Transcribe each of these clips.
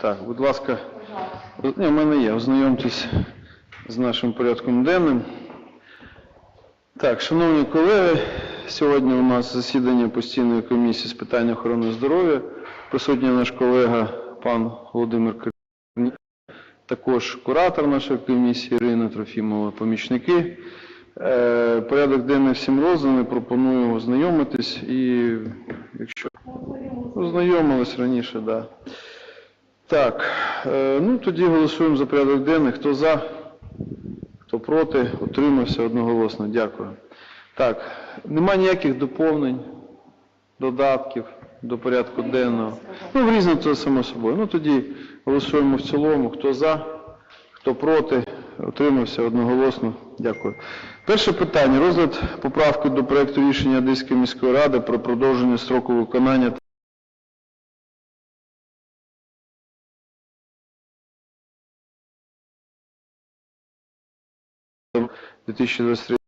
Так, будь ласка, Ні, в мене є, ознайомтесь з нашим порядком денним. Так, шановні колеги, сьогодні у нас засідання постійної комісії з питань охорони здоров'я. Присутній наш колега пан Володимир Корній, також куратор нашої комісії Ірина Трофімова, помічники. Е, Порядок денний всім розданий, пропоную ознайомитись і якщо ознайомились раніше, так. Да. Так, е, ну тоді голосуємо за порядок денний. Хто за, хто проти, утримався одноголосно. Дякую. Так, нема ніяких доповнень, додатків до порядку денного. Ну, в різне це само собою. Ну тоді голосуємо в цілому. Хто за, хто проти, утримався одноголосно. Дякую. Перше питання. Розгляд поправки до проекту рішення Одеської міської ради про продовження строку виконання 2023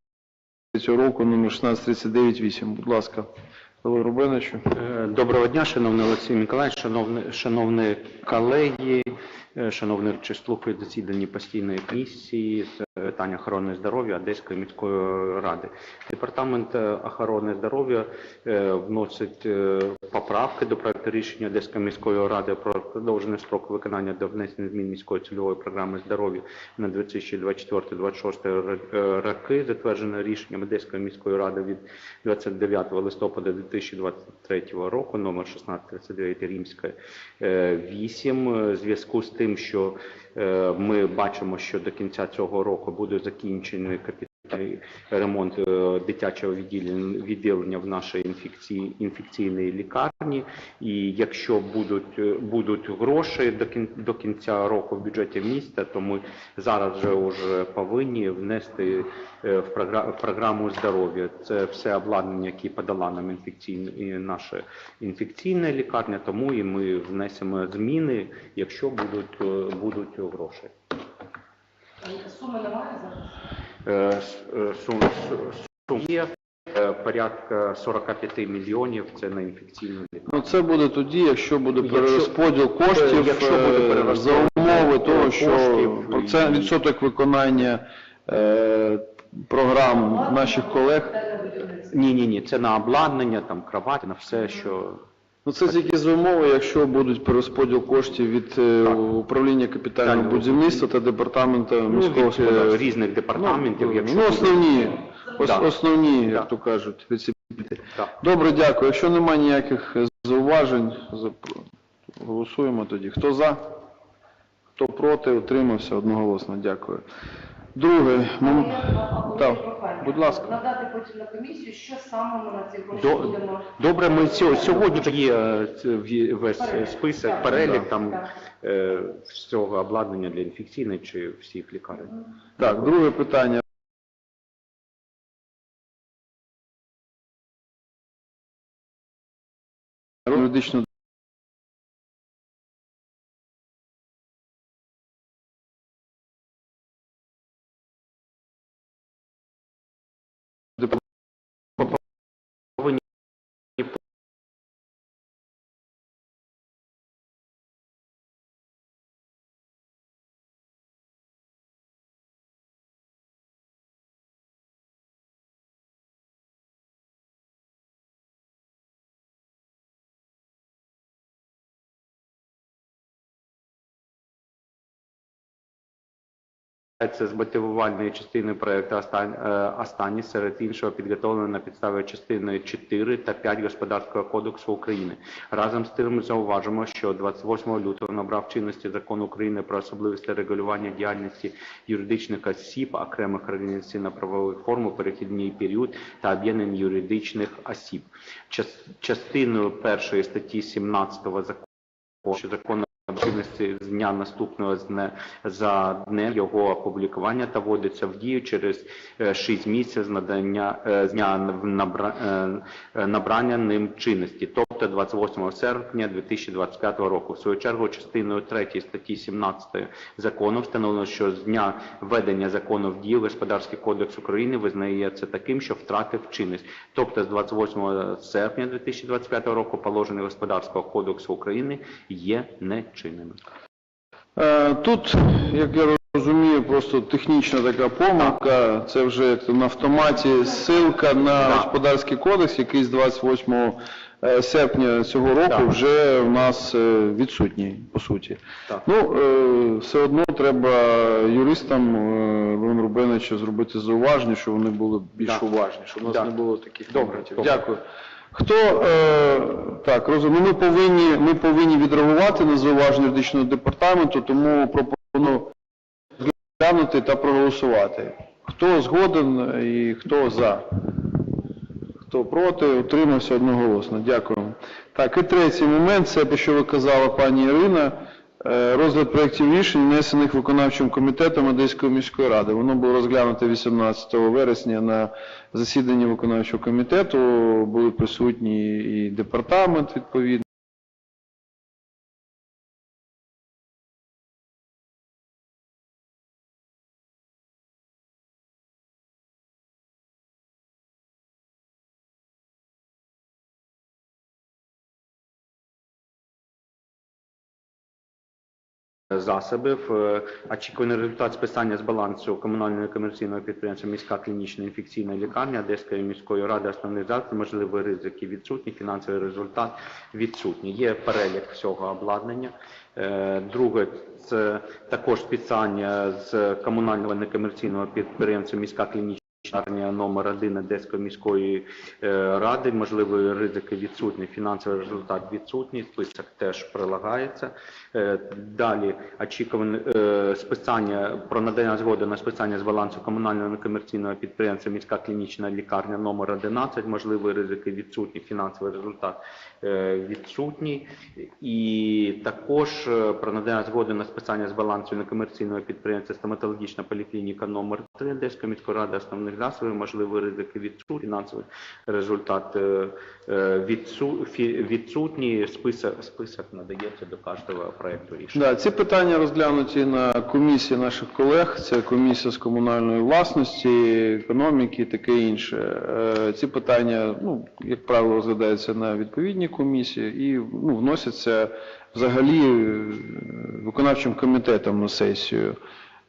року, номер 1639-8. Будь ласка, Павло Рубеновичу. Е, Доброго дня, шановний Олексій Миколаївич, шановні, шановні колеги, шановне число слухають засіданні постійної комісії питань охорони здоров'я Одеської міської ради. Департамент е, охорони здоров'я е, вносить е, поправки до проекту рішення Одеської міської ради про продовження строку виконання до внесення змін міської цільової програми здоров'я на 2024-2026 е, роки, затверджене рішенням Одеської міської ради від 29 листопада 2023 року, номер 1639 Римська 8. В зв'язку з тим, що ми бачимо, що до кінця цього року буде закінчений капітальний ремонт е, дитячого відділення, відділення в нашій інфекційній лікарні. І якщо будуть, е, будуть гроші до кін, до кінця року в бюджеті міста, то ми зараз вже вже повинні внести е, в, програ- в програму здоров'я. Це все обладнання, яке подала нам інфекційна наша інфекційна лікарня, тому і ми внесемо зміни, якщо будуть, будуть гроші. Суми немає зараз? Е, е, Сум, є е, порядка 45 мільйонів. Це на інфекційну лікарню. Ну, це буде тоді, якщо буде перерозподіл коштів Якщо буде перерозподіл за умови того, що процент, відсоток виконання програм наших колег. Ні, ні, ні, це на обладнання, там кровати, на все, що Ну, це тільки за умови, якщо будуть перерозподіл коштів від е, управління капітального Капітального будівництва та департаменту ну, міського від е, господарства. різних департаментів. Ну, якщо ну, основні, ос- Да. основні, Да. як то кажуть, реципіти. Так. Добре, дякую. Якщо немає ніяких е, зауважень, за- голосуємо тоді. Хто за? Хто проти? Утримався одноголосно. Дякую. Друге, ми... так, будь ласка. Надати потім на комісію, що саме ми на ці гроші До- будемо. Добре, ми сьо- сьогодні ж є е, в'є- весь список, перелік там е, всього обладнання для інфекційної чи всіх лікарень. Так, друге питання. Юридично Це з мотивувальної частини проекту «Остань- е, «Останні» серед іншого підготовлено на підставі частини 4 та 5 Господарського кодексу України. Разом з тим зауважимо, що 28 лютого набрав чинності Закон України про особливості регулювання діяльності юридичних осіб, окремих організаційно-правових форм у перехідний період та об'єднань юридичних осіб. Час- Частиною першої статті 17 закону що закону чинності з дня наступного за днем його опублікування та вводиться в дію через 6 місяців з надання е, з дня е, е, набрання ним чинності, тобто 28 серпня 2025 року. В свою чергу, частиною 3 статті 17 закону встановлено, що з дня введення закону в дію Господарський кодекс України визнається таким, що втратив чинність. Тобто з 28 серпня 2025 року положення Господарського кодексу України є нечинними. Е, Тут, як я розумію, просто технічна така помилка. Це вже як на автоматі ссилка на господарський кодекс, який з 28 е, серпня цього року вже в нас е, відсутній, по суті. Так. Ну, все одно треба юристам Леону Рубеновичу зробити зауваження, щоб вони були більш уважні, щоб у нас Так. не було таких Добре, моментів. добре. Дякую. Хто е, так розумію, ми повинні ми повинні відреагувати на зауваження юридичного департаменту, тому пропоную глянути та проголосувати. Хто згоден і хто за? Хто проти, утримався одноголосно. Дякую. Так, і третій момент, це те, що ви казала пані Ірина. Е, Розгляд проєктів рішень, внесених виконавчим комітетом Одеської міської ради. Воно було розглянуто 18 вересня на засіданні виконавчого комітету. Були присутні і департамент відповідний. Засобів. Е, Очікуваний результат списання з балансу комунального комерційного підприємства міська клінічна інфекційна лікарня Одеської міської ради основних засобів, можливі ризики відсутні, фінансовий результат відсутній. Є перелік всього обладнання. Е, Друге, це також списання з комунального некомерційного підприємства міська клінічна Лікарня номер 1 Одеської міської е, ради, можливі ризики відсутні, фінансовий результат відсутній, список теж прилагається. Е, Далі очікуване списання про надання згоди на списання з балансу комунального некомерційного підприємства міська клінічна лікарня номер 11, можливі ризики відсутні, фінансовий результат е, відсутній. І також про надання згоди на списання з балансу некомерційного підприємства стоматологічна поліклініка номер 3 Одеської міської ради основних засобів, можливі ризики відсутні, фінансовий результат е, е, відсу- відсутній, список, список надається до кожного проекту рішення. Ці питання розглянуті на комісії наших колег. Це комісія з комунальної власності, економіки таке інше. Е, Ці питання, ну, як правило, розглядаються на відповідній комісії і ну, вносяться взагалі виконавчим комітетом на сесію.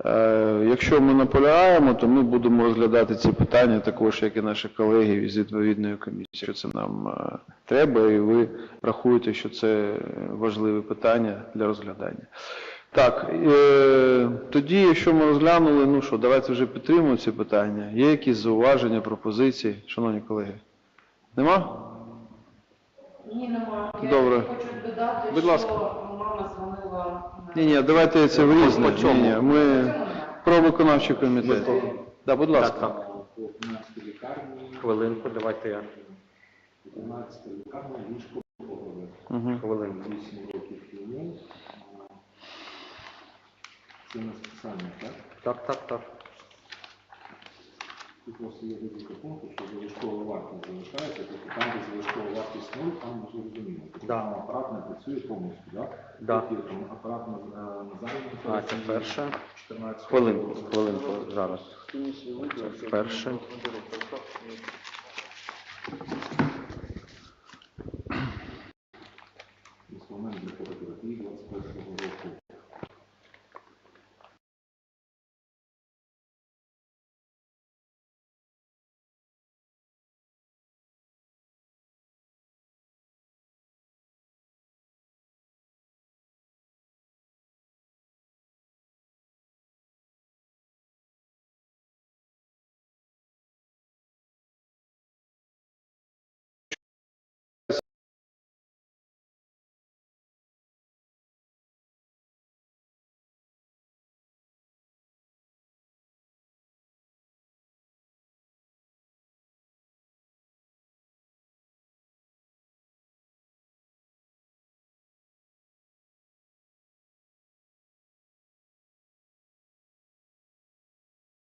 Е, Якщо ми наполягаємо, то ми будемо розглядати ці питання також, як і наші колеги з відповідної комісії. Що це нам е, треба, і ви рахуєте, що це важливе питання для розглядання. Так, е, тоді, якщо ми розглянули, ну що, давайте вже підтримуємо ці питання. Є якісь зауваження, пропозиції, шановні колеги? Нема? Ні, немає. Я Добре. хочу додати, Будь що ласка. мама дзвонила. Ні, ні, давайте це в різне. По чому? Ні, ні, ми про виконавчий комітет. Да, будь ласка. Так, так. по 15 лікарні, Хвилинку, давайте я 15 лікарня ліжко голови. Угу. хвилинку. 8 років тому. Це на списання, так? Так, так, так. Тут просто є декілька пунктів, що залишкова вартість залишається, тобто там, де залишкова вартість 0, там вже зрозуміло. Тобто Да. там апарат не працює повністю, так? Да. Тільки там апарат на, на, на задньому А, це перше. 14 Хвилинку, хвилинку зараз. Перше.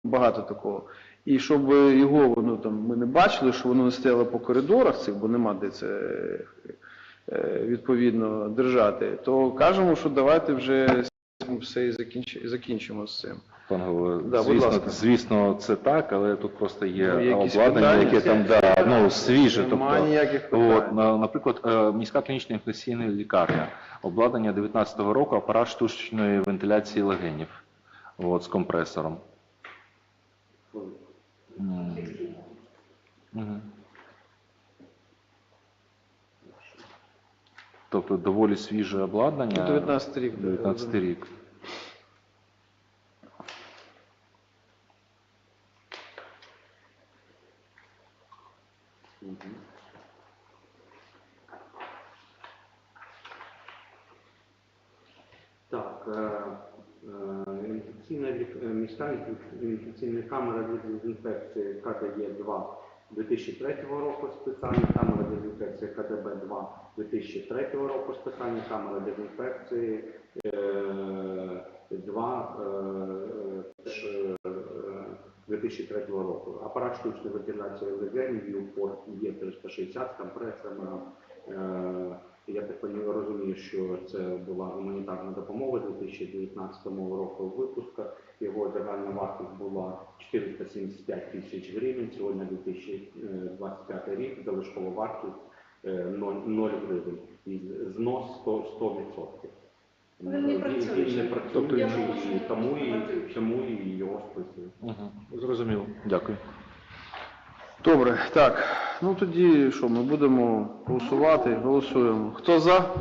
Багато такого. І щоб його ну, там, ми не бачили, що воно не стояло по коридорах цих, бо нема де це е, відповідно держати, то кажемо, що давайте вже все і закінчимо з цим. Пане голово, Да, звісно, звісно, це так, але тут просто є Ну, обладнання, питання? яке там да, ну, свіже. Тобто, ніяких От, наприклад, е, міська клінічна інфекційна лікарня, обладнання 19-го року, апарат штучної вентиляції легенів от, з компресором. М. Мгм. Тобто доволі свіже обладнання. 19 рік. да, 19 рік. Так, Е, інфекційна камера дезінфекції КДЄ-2 2003 року спеціальна камера дезінфекції КДБ-2 2003 року спеціальна камера дезінфекції е, 2 е, теж, е, 2003 року. Апарат штучної вентиляції легенів Юпорт є 360 з компресорами. Е, я так розумію, що це була гуманітарна допомога 2019 року випуска. Його загальна вартість була 475 тисяч гривень. Сьогодні 2025 рік залишкова вартість е, 0, 0 гривень. І знос 100, 100%. Він не працює. Він не працює, Тобто Я і тому не і, тому і його списують. Угу. Зрозуміло. Дякую. Добре, так. Ну тоді що, ми будемо голосувати, голосуємо. Хто за?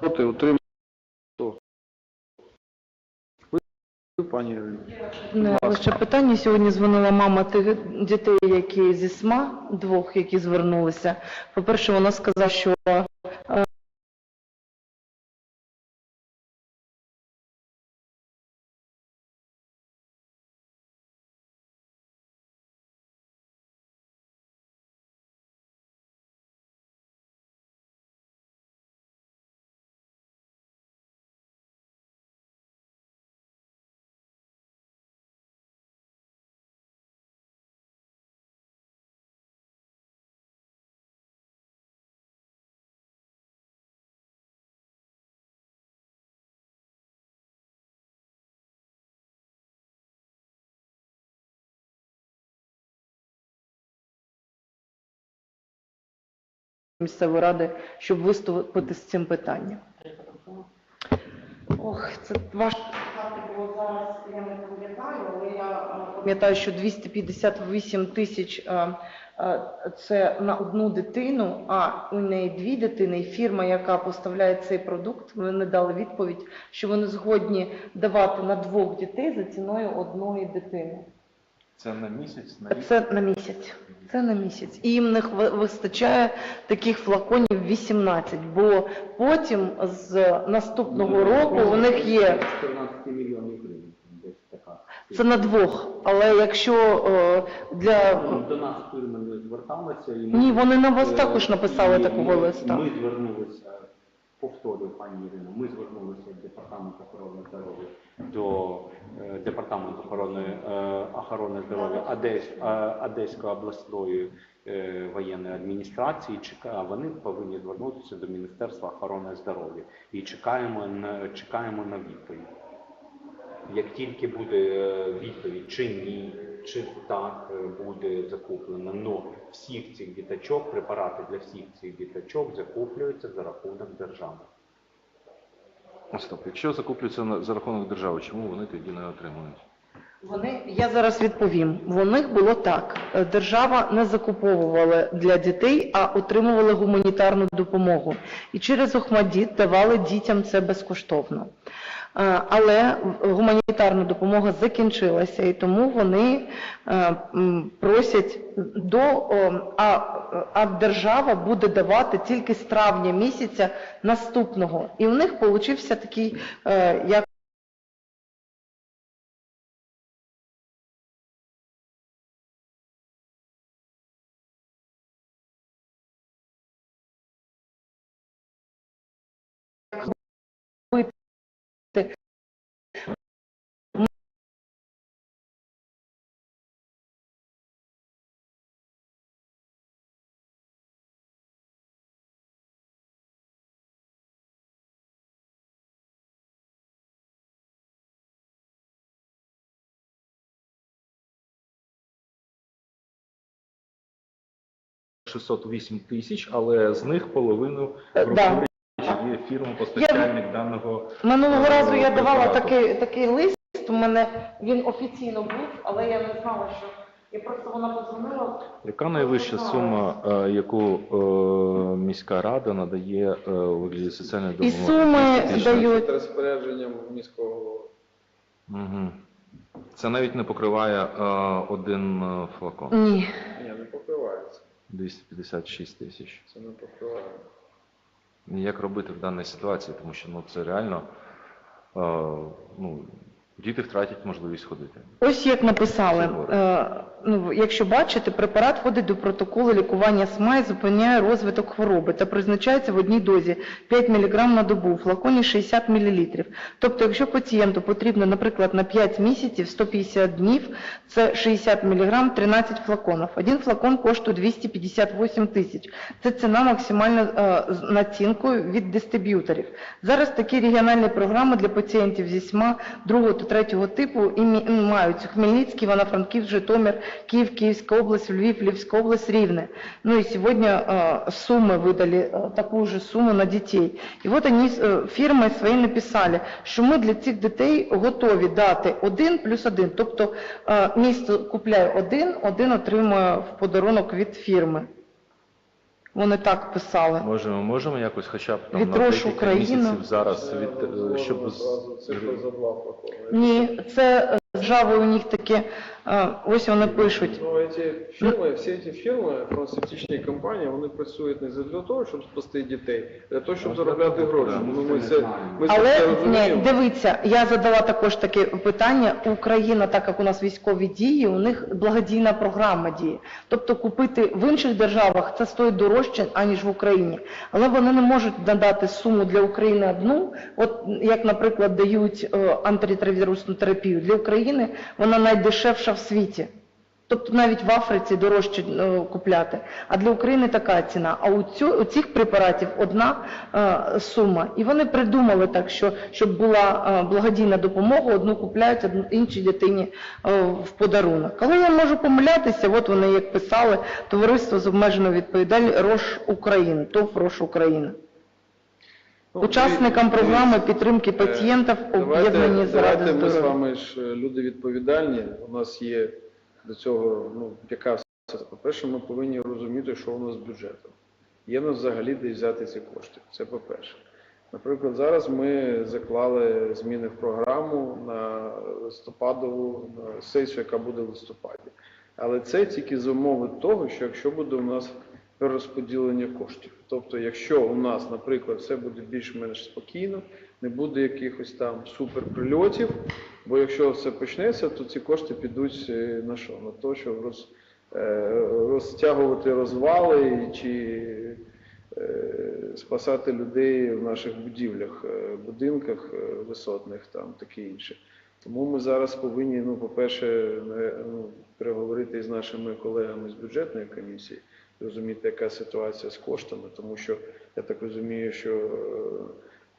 Проти, ви, пані. Не, лише питання. Сьогодні дзвонила мама тих дітей, які зі СМА, двох, які звернулися. По-перше, вона сказала, що місцевої ради, щоб виступити з цим питанням. Ох, це важко бо зараз я не пам'ятаю, але я пам'ятаю, що 258 тисяч це на одну дитину, а у неї дві дитини, і фірма, яка поставляє цей продукт, вони дали відповідь, що вони згодні давати на двох дітей за ціною одної дитини. Це на місяць, на Це на місяць. Це на місяць. І їм не вистачає таких флаконів 18, бо потім з наступного року у них є 14 мільйонів гривень. Десь така. це на двох. Але якщо е, для До нас фірми зверталися. І ми- ні, вони на вас Е, також написали і такого ми- листа. Ми звернулися, повторюю, пані Ірино, ми звернулися в департамент охорони здоров'я до департаменту охорони, е, охорони здоров'я Одес, е, Одеської обласної е, воєнної адміністрації. Чека- Вони повинні звернутися до Міністерства охорони здоров'я і чекаємо на чекаємо на відповідь. Як тільки буде відповідь, чи ні, чи так буде закуплено, но всіх цих діточок, препарати для всіх цих діточок закуплюються за рахунок держави. Стоп, якщо закуплюються за рахунок держави, чому вони тоді не отримують? Вони, я зараз відповім. Них було так. Держава не закуповувала для дітей, а отримувала гуманітарну допомогу. І через Охмадіт давали дітям це безкоштовно. Е, Але гуманітарна допомога закінчилася, і тому вони е, просять до а, а держава буде давати тільки з травня місяця наступного. І в них получився такий е, як – 608 тисяч, але з них половину Е, да. грошей є фірма-постачальник даного Минулого разу я давала такий, такий лист, у мене він офіційно був, але я не знала, що я просто вона подзвонила. Яка найвища сума, е, яку е, міська рада надає е, у вигляді соціальної І допомоги? суми Тисяча. дають. Розпорядженням міського голови. Мгм. Це навіть не покриває е, один е, флакон. Ні. Ні, не покривається. 256 тисяч. Це не покриває. Як робити в даній ситуації, тому що ну, це реально е, ну, діти втратять можливість ходити. Ось як написали, е, ну, якщо бачите, препарат входить до протоколу лікування СМА і зупиняє розвиток хвороби та призначається в одній дозі 5 мг на добу, в флаконі 60 мл. Тобто, якщо пацієнту потрібно, наприклад, на 5 місяців, 150 днів, це 60 мг, 13 флаконів. Один флакон коштує 258 тисяч. Це ціна максимальна е, з націнкою від дистриб'юторів. Зараз такі регіональні програми для пацієнтів зі СМА другого та третього типу і мі- м, мають Хмельницький, Івано-Франківськ, Житомир, Київ, Київська область, Львів, Львівська область, Рівне. Ну и сегодня э, суммы выдали, э, такую же сумму на дітей. І от вони э, фірми свої написали, що ми для цих дітей готові дати один плюс один. Тобто е, місто купляє один, один отримує в подарунок від фірми. Вони так писали. Може, ми можемо якось хоча б там на декілька Україну. місяців зараз, від, е, щоб з- цифри за два. Ні, це з державою у них таке, е, ось вони пишуть. Ну, эти фірми, всі ці фірми, фармацевтичні компанії, вони працюють не для того, щоб спасти дітей, а для того, щоб заробляти гроші. Ну, ми це, ми це Але все ні, розуміємо. дивіться, я задала також таке питання. Україна, так як у нас військові дії, у них благодійна програма діє. Тобто купити в інших державах це стоїть дорожче, аніж в Україні. Але вони не можуть надати суму для України одну, от як, наприклад, дають е, антиретровірусну терапію. Для України вона найдешевша в світі. Тобто навіть в Африці дорожче е, купляти. А для України така ціна. А у, цю, у цих препаратів одна е, сума. І вони придумали так, що щоб була е, благодійна допомога, одну купляють, одну іншій дитині е, в подарунок. Але я можу помилятися, от вони як писали, товариство з обмеженою відповідальністю РОШ України, ТОВ РОШ Україна. Ну, Учасникам програми підтримки Е, пацієнтів об'єднані заради Давайте ми з здоров'я. вами ж е, люди відповідальні. У нас є до цього, ну, яка все. По-перше, ми повинні розуміти, що у нас з бюджетом. Є в нас взагалі де взяти ці кошти. Це по-перше. Наприклад, зараз ми заклали зміни в програму на листопадову на сесію, яка буде в листопаді. Але це тільки за умови того, що якщо буде у нас перерозподілення коштів. Тобто, якщо у нас, наприклад, все буде більш-менш спокійно, не буде якихось там суперприльотів, бо якщо все почнеться, то ці кошти підуть е, на що? На те, щоб роз, е, розтягувати розвали чи е, спасати людей в наших будівлях, будинках висотних, там таке інше. Тому ми зараз повинні, ну, по-перше, ну, переговорити з нашими колегами з бюджетної комісії, розуміти, яка ситуація з коштами, тому що я так розумію, що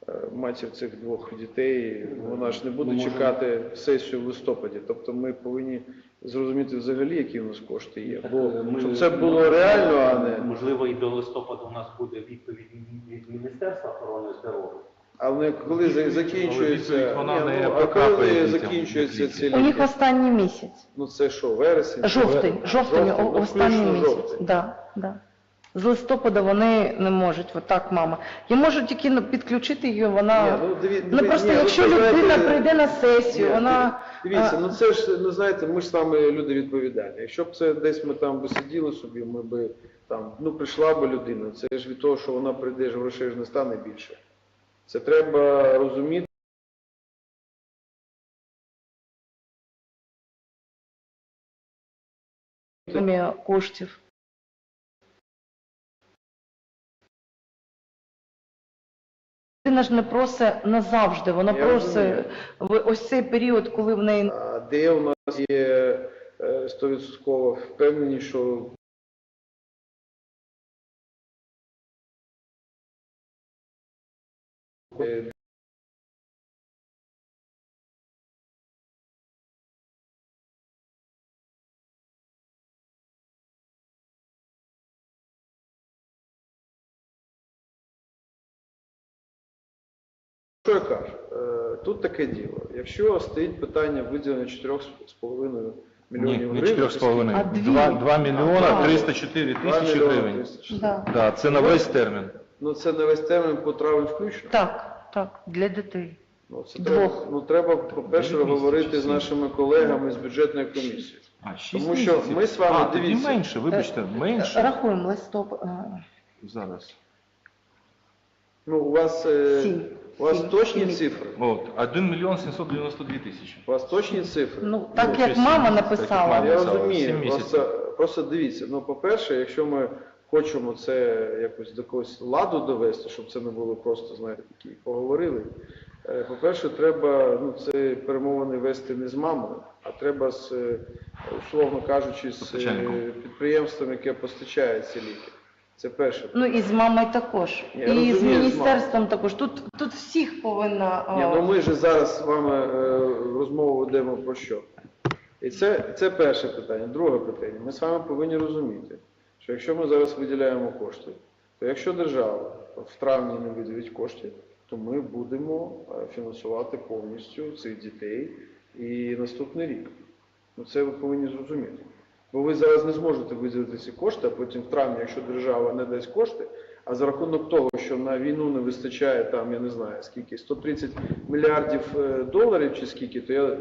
е, е, матір цих двох дітей, вона ж не буде чекати сесію в листопаді. Тобто ми повинні зрозуміти взагалі, які у нас кошти є. Бо Ми- щоб це було реально, а не. Можливо, і до листопада у нас буде відповідь від Міністерства охорони здоров'я. Але коли за- закінчується, вона не ну, а коли від ці У них останній місяць. Ну це що, вересень? Жовтень, Вер- жовтень, ну, останній місяць. Да, да. З листопада вони не можуть, отак, мама. Я можу тільки ну, підключити її, вона... Ні, ну, диві- Ну просто ні, ну, якщо людина знаєте, прийде на сесію, ні, вона... Дивіться, а, ну це ж, ну знаєте, ми ж з вами люди відповідальні. Якщо б це десь ми там би сиділи собі, ми би там, ну прийшла би людина, це ж від того, що вона прийде, ж грошей ж не стане більше. Це треба розуміти. коштів. Людина ж не просить назавжди, вона Я просить в ось цей період, коли в неї А де у нас є е, 100% впевнені, що е, Що я кажу? Е, Тут таке діло. Якщо стоїть питання виділення 4,5 Ні, мільйонів не гривень, 4,5. А дві? 2, 2 мільйона А. 304 2 тисячі мільйони гривень. 300. Да. Да, це на весь термін. Ну це не весь термін по травень включно. так, так, для дітей. Ну, це Двох. треба, ну, треба, по-перше, Дев'ять місяців, говорити з сім. нашими колегами з бюджетної комісії. А, 6 Тому що ми з вами, а, тоді дивіться. менше, вибачте, Е, менше. Рахуємо листоп. е, Зараз. Ну, у вас, е, Сім. у вас Сім. точні Сім. цифри? От, 1 мільйон 792 тисячі. У вас точні цифри? Ну, так Ну, як мама місяців, так як написала. мама. Я розумію. сім місяців. Просто, просто дивіться, ну, по-перше, якщо ми хочемо це якось до якогось ладу довести, щоб це не було просто, знаєте, такі поговорили. е, По-перше, треба ну, це перемовини вести не з мамою, а треба з, е, условно кажучи, з е, підприємством, яке постачає ці ліки. Це перше. Ну і з мамою також. Я і з розумію, з міністерством також. Тут, тут всіх повинна. Ні, ну ми ж зараз з вами розмову ведемо про що? І це, це перше питання. Друге питання. Ми з вами повинні розуміти, що якщо ми зараз виділяємо кошти, то якщо держава в травні не виділить кошти, то ми будемо е, фінансувати повністю цих дітей і наступний рік. Ну це ви повинні зрозуміти. Бо ви зараз не зможете виділити ці кошти, а потім в травні, якщо держава не дасть кошти, а за рахунок того, що на війну не вистачає там, я не знаю, скільки, 130 мільярдів е, доларів чи скільки, то я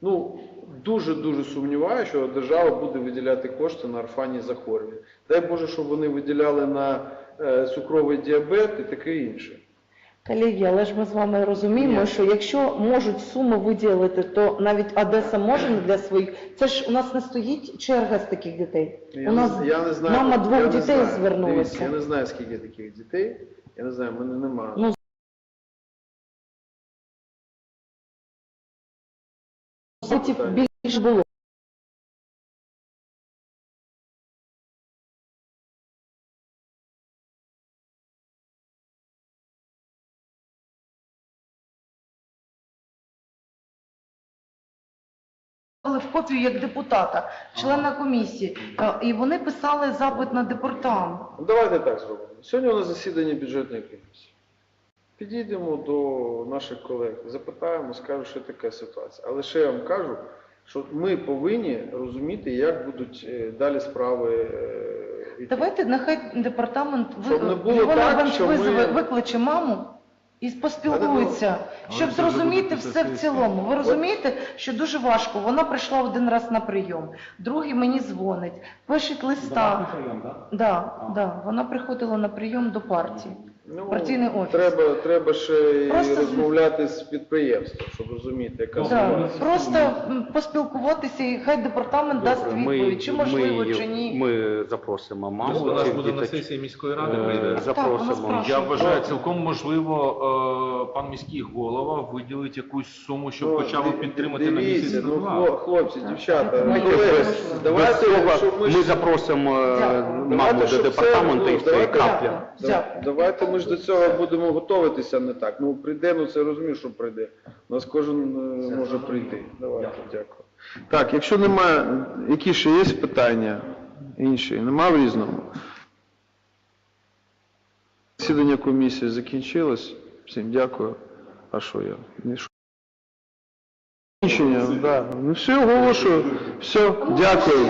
ну, дуже-дуже сумніваюся, що держава буде виділяти кошти на орфанні захворювання. Дай Боже, щоб вони виділяли на е, цукровий діабет і таке інше. Колеги, але ж ми з вами розуміємо, Ні. що якщо можуть суму виділити, то навіть Одеса може для своїх. Це ж у нас не стоїть черга з таких дітей. Я, у нас я не знаю, мама двох дітей звернулася. Я не знаю, скільки таких дітей. Я не знаю, мене немає. Ну, більш було. в копію як депутата, члена комісії, Е, і вони писали запит на департамент. Ну, Давайте так зробимо. Сьогодні у нас засідання бюджетної комісії. Підійдемо до наших колег, запитаємо, скажемо, що така ситуація. Але ще я вам кажу, що ми повинні розуміти, як будуть е, далі справи. е, йти. Давайте нехай департамент Щоб не було так, що ми- викличе маму і поспілкується, щоб зрозуміти все в цілому. Ви розумієте, що дуже важко. Вона прийшла один раз на прийом, другий мені дзвонить, пишуть листа. Да, да, вона приходила на прийом до партії. Ну, партійний офіс. Треба, треба ще Просто з- розмовляти з підприємством, щоб розуміти, яка Да, ситуація. просто м, поспілкуватися і хай департамент дасть Добре, відповідь, чи можливо, ми, чи ні. Ми запросимо маму. Вона ж цих буде на сесії міської ради Е, прийде. вона Запросимо. Я вважаю, цілком можливо, е, пан міський голова виділить якусь суму, щоб Ну, хоча б підтримати на дивіться, місяць ну, два. хлопці, дівчата, Ну, колеги, без- давайте, Без цього щоб ми ми ж- запросимо е, Дякую. маму Давайте, до щоб департаменту ну, і все, і давайте- крапля. Дякую. Дякую. Давайте ми ж до цього будемо готуватися не так. Ну прийде, ну це розумію, що прийде. У нас кожен е, може прийти. Давайте, дякую. Так, якщо немає, які ще є питання інші, немає в різному. Засідання комісії закінчилось. Всім дякую. А що я? Не що? Закінчення, да. Ну все, оголошую. Все, дякую.